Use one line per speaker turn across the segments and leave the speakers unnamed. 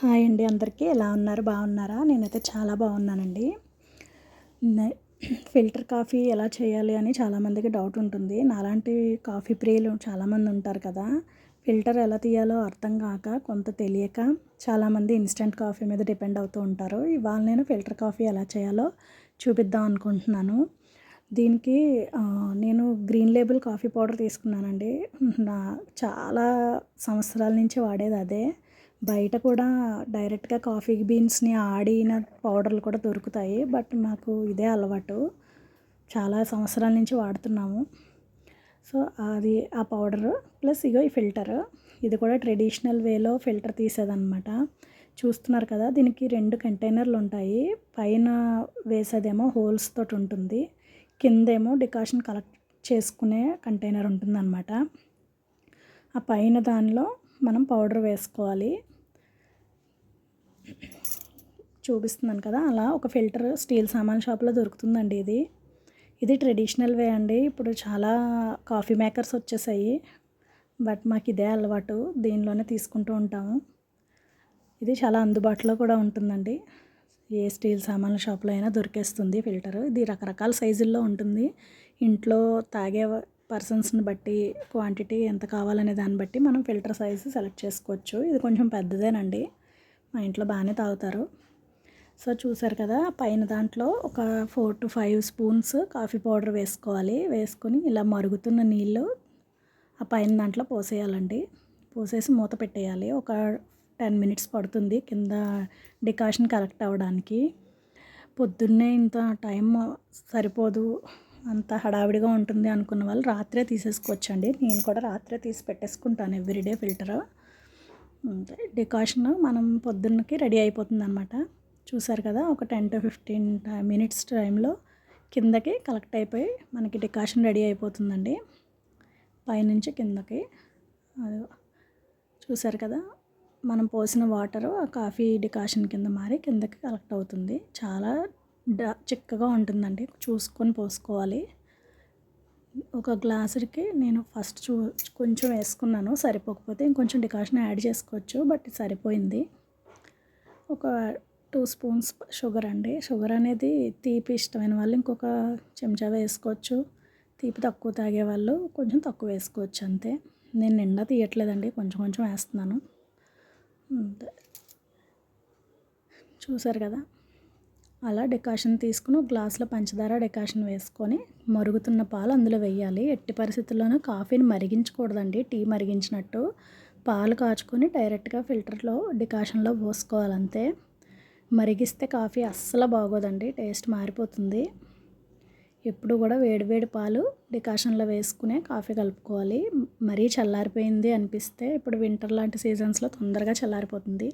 Hi అండి అందరికీ. ఎలా ఉన్నారు? బాగున్నారా? నేనైతే చాలా బాగున్నానండి. ఫిల్టర్ కాఫీ ఎలా చేయాలి అని చాలామందికి డౌట్ ఉంటుంది. నాలాంటి కాఫీ ప్రియులు చాలామంది ఉంటారు కదా. ఫిల్టర్ ఎలా తీయాలో అర్థం కాక కొంత తెలియక చాలామంది ఇన్స్టెంట్ కాఫీ మీద డిపెండ్ అవుతూ ఉంటారు. ఇవాళ నేను ఫిల్టర్ కాఫీ ఎలా చేయాలో చూపిద్దాం అనుకుంటున్నాను. దీనికి నేను గ్రీన్ లేబుల్ కాఫీ పౌడర్ తీసుకున్నానండి. నా చాలా సంవత్సరాల నుంచి వాడేది అదే. బయట కూడా డైరెక్ట్గా కాఫీ బీన్స్ని ఆడిన పౌడర్లు కూడా దొరుకుతాయి. బట్ మాకు ఇదే అలవాటు. చాలా సంవత్సరాల నుంచి వాడుతున్నాము. సో అది ఆ పౌడరు ప్లస్ ఇగో ఈ ఫిల్టర్. ఇది కూడా ట్రెడిషనల్ వేలో ఫిల్టర్ తీసేదన్నమాట. చూస్తున్నారు కదా దీనికి రెండు కంటైనర్లు ఉంటాయి. పైన వేసేదేమో హోల్స్ తోటి ఉంటుంది. కిందేమో డికాషన్ కలెక్ట్ చేసుకునే కంటైనర్ ఉంటుందన్నమాట. ఆ పైన దానిలో మనం పౌడర్ వేసుకోవాలి. చూపిస్తున్నాను కదా అలా ఒక ఫిల్టర్ స్టీల్ సామాన్ షాప్లో దొరుకుతుందండి ఇది. ఇది ట్రెడిషనల్ వే అండి. ఇప్పుడు చాలా కాఫీ మేకర్స్ వచ్చేసాయి. బట్ మాకు ఇదే అలవాటు. దీనిలోనే తీసుకుంటూ ఉంటాము. ఇది చాలా అందుబాటులో కూడా ఉంటుందండి. ఏ స్టీల్ సామాన్ల షాప్లో అయినా దొరికేస్తుంది ఫిల్టర్. ఇది రకరకాల సైజుల్లో ఉంటుంది. ఇంట్లో తాగే పర్సన్స్ని బట్టి క్వాంటిటీ ఎంత కావాలనే దాన్ని బట్టి మనం ఫిల్టర్ సైజు సెలెక్ట్ చేసుకోవచ్చు. ఇది కొంచెం పెద్దదేనండి. మా ఇంట్లో బాగానే తాగుతారు. సో చూసారు కదా పైన దాంట్లో ఒక four to five spoons coffee powder వేసుకోవాలి. వేసుకొని ఇలా మరుగుతున్న నీళ్ళు ఆ పైన దాంట్లో పోసేయాలండి. పోసేసి మూత పెట్టేయాలి. ఒక టెన్ మినిట్స్ పడుతుంది కింద డికాషన్ కరెక్ట్ అవ్వడానికి. పొద్దున్నే ఇంత టైం సరిపోదు అంత హడావిడిగా ఉంటుంది అనుకున్న వాళ్ళు రాత్రే తీసేసుకోవచ్చండి. నేను కూడా రాత్రే తీసి పెట్టేసుకుంటాను ఎవ్రీడే ఫిల్టర్. డికాషన్ మనం పొద్దున్నకి రెడీ అయిపోతుంది అనమాట చూసారు కదా ఒక టెన్ టు ఫిఫ్టీన్ మినిట్స్ టైంలో కిందకి కలెక్ట్ అయిపోయి మనకి డికాషన్ రెడీ అయిపోతుందండి. పైనుంచి కిందకి. అది చూసారు కదా మనం పోసిన వాటర్ ఆ కాఫీ డికాషన్ కింద మారి కిందకి కలెక్ట్ అవుతుంది. చాలా చిక్కగా ఉంటుందండి. చూసుకొని పోసుకోవాలి. ఒక గ్లాసుకి నేను ఫస్ట్ చూ కొంచెం వేసుకున్నాను సరిపోకపోతే ఇంకొంచెం డికాషన్ యాడ్ చేసుకోవచ్చు బట్ సరిపోయింది. ఒక టూ స్పూన్స్ షుగర్ అండి. షుగర్ అనేది తీపి ఇష్టమైన వాళ్ళు ఇంకొక చెంచా వేసుకోవచ్చు. తీపి తక్కువ తాగే వాళ్ళు కొంచెం తక్కువ వేసుకోవచ్చు అంతే. నేను నిండా తీయట్లేదండి కొంచెం కొంచెం వేస్తున్నాను. చూసారు కదా? అలా డెకాషన్ తీసుకుని గ్లాసులో పంచదార డెకాషన్ వేసుకొని మరుగుతున్న పాలు అందులో వేయాలి. ఎట్టి పరిస్థితుల్లోనూ కాఫీని మరిగించకూడదండి టీ మరిగించినట్టు. పాలు కాచుకొని డైరెక్ట్గా ఫిల్టర్లో డికాషన్లో పోసుకోవాలంతే. మరిగిస్తే కాఫీ అస్సలు బాగోదండి టేస్ట్ మారిపోతుంది. ఎప్పుడు కూడా వేడివేడి పాలు డికాషన్లో వేసుకునే కాఫీ కలుపుకోవాలి. మరీ చల్లారిపోయింది అనిపిస్తే ఇప్పుడు వింటర్ లాంటి సీజన్స్లో తొందరగా చల్లారిపోతుంది.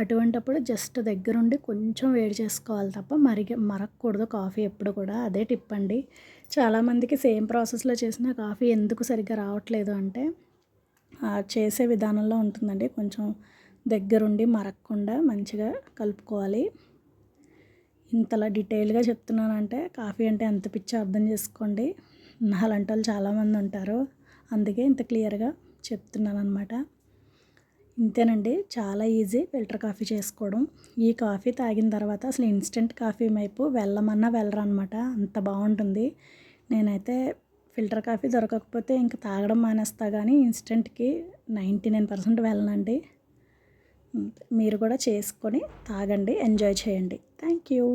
అటువంటప్పుడు జస్ట్ దగ్గరుండి కొంచెం వేడి చేసుకోవాలి తప్ప మరిగి మరగకూడదు కాఫీ ఎప్పుడు కూడా. అదే టిప్ అండి. చాలామందికి సేమ్ ప్రాసెస్లో చేసిన కాఫీ ఎందుకు సరిగ్గా రావట్లేదు అంటే చేసే విధానంలో ఉంటుందండి. కొంచెం దగ్గరుండి మరగకుండా మంచిగా కలుపుకోవాలి. ఇంతలా డీటెయిల్గా చెప్తున్నానంటే కాఫీ అంటే ఎంత పిచ్చో అర్థం చేసుకోండి. నాలంటి వాళ్ళు చాలామంది ఉంటారు. అందుకే ఇంత క్లియర్గా చెప్తున్నాను అనమాట ఇంతేనండి చాలా ఈజీ ఫిల్టర్ కాఫీ చేసుకోవడం. ఈ కాఫీ తాగిన తర్వాత అసలు ఇన్స్టెంట్ కాఫీ వైపు వెళ్ళమన్నా వెళ్ళరనమాట అంత బాగుంటుంది. నేనైతే ఫిల్టర్ కాఫీ దొరకకపోతే ఇంక తాగడం మానేస్తా కానీ ఇన్స్టెంట్కి నైంటీ నైన్ పర్సెంట్ వెళ్ళనండి. మీరు కూడా చేసుకొని తాగండి ఎంజాయ్ చేయండి. Thank you.